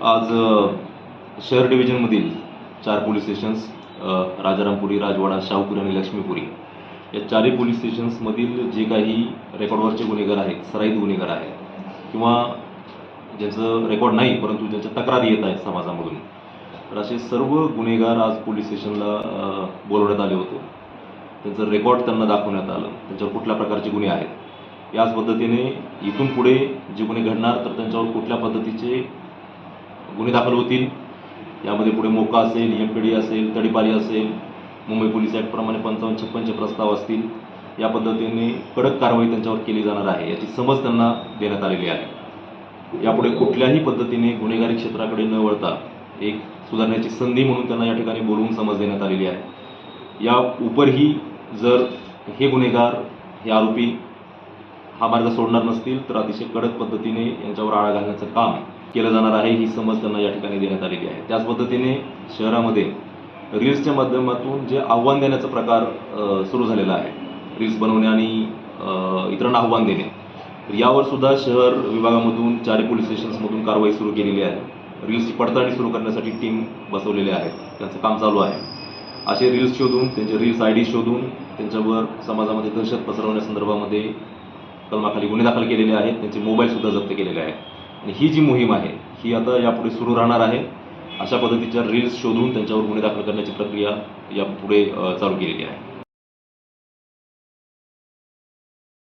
आज शहर डिव्हिजनमधील चार पोलीस स्टेशन्स राजारामपुरी राजवाडा शाहूपुरी आणि लक्ष्मीपुरी या चारही पोलीस स्टेशन्समधील जे काही रेकॉर्डवरचे गुन्हेगार आहेत सराईत गुन्हेगार आहेत किंवा ज्यांचं रेकॉर्ड नाही परंतु ज्यांच्या तक्रारी येत आहेत समाजामधून तर असे सर्व गुन्हेगार आज पोलीस स्टेशनला बोलवण्यात आले होते. त्यांचं रेकॉर्ड त्यांना दाखवण्यात आलं. त्यांच्यावर कुठल्या प्रकारचे गुन्हे आहेत? याच पद्धतीने इथून पुढे जे गुन्हे घडणार तर त्यांच्यावर कुठल्या पद्धतीचे गुन्हे दाखल होतील. यामध्ये पुढे मोका असेल एम पी डी असेल तडीपारी असेल मुंबई पोलीस ॲक्टप्रमाणे पंचावन्न छप्पनचे प्रस्ताव असतील. या पद्धतीने कडक कारवाई त्यांच्यावर केली जाणार आहे याची समज त्यांना देण्यात आलेली आहे. यापुढे कुठल्याही पद्धतीने गुन्हेगारी क्षेत्राकडे न वळता एक सुधारण्याची संधी म्हणून त्यांना या ठिकाणी बोलवून समज देण्यात आलेली आहे. या उपरही जर हे गुन्हेगार हे आरोपी हा मार्ग सोडणार नसतील तर अतिशय कडक पद्धतीने यांच्यावर आळा घालण्याचं काम केलं जाणार आहे ही समज त्यांना या ठिकाणी देण्यात आलेली आहे. त्याच पद्धतीने शहरामध्ये रील्सच्या माध्यमातून जे आव्हान देण्याचा प्रकार सुरू झालेला आहे रील्स बनवणे आणि इतरांना आव्हान देणे यावर सुद्धा शहर विभागामधून चारही पोलीस स्टेशन्समधून कारवाई सुरू केलेली आहे. रील्सची पडताळणी सुरू करण्यासाठी टीम बसवलेली आहे त्यांचं काम चालू आहे. असे रील्स शोधून त्यांचे रील्स आय डी शोधून त्यांच्यावर समाजामध्ये दहशत पसरवण्यासंदर्भामध्ये कलमाखाली गुन्हे दाखल केलेले आहेत त्यांचे मोबाईलसुद्धा जप्त केलेले आहेत. आणि ही जी मोहीम आहे ही आता यापुढे सुरू राहणार आहे. अशा पद्धतीच्या रील्स शोधून त्यांच्यावर गुन्हे दाखल करण्याची प्रक्रिया यापुढे चालू केलेली आहे.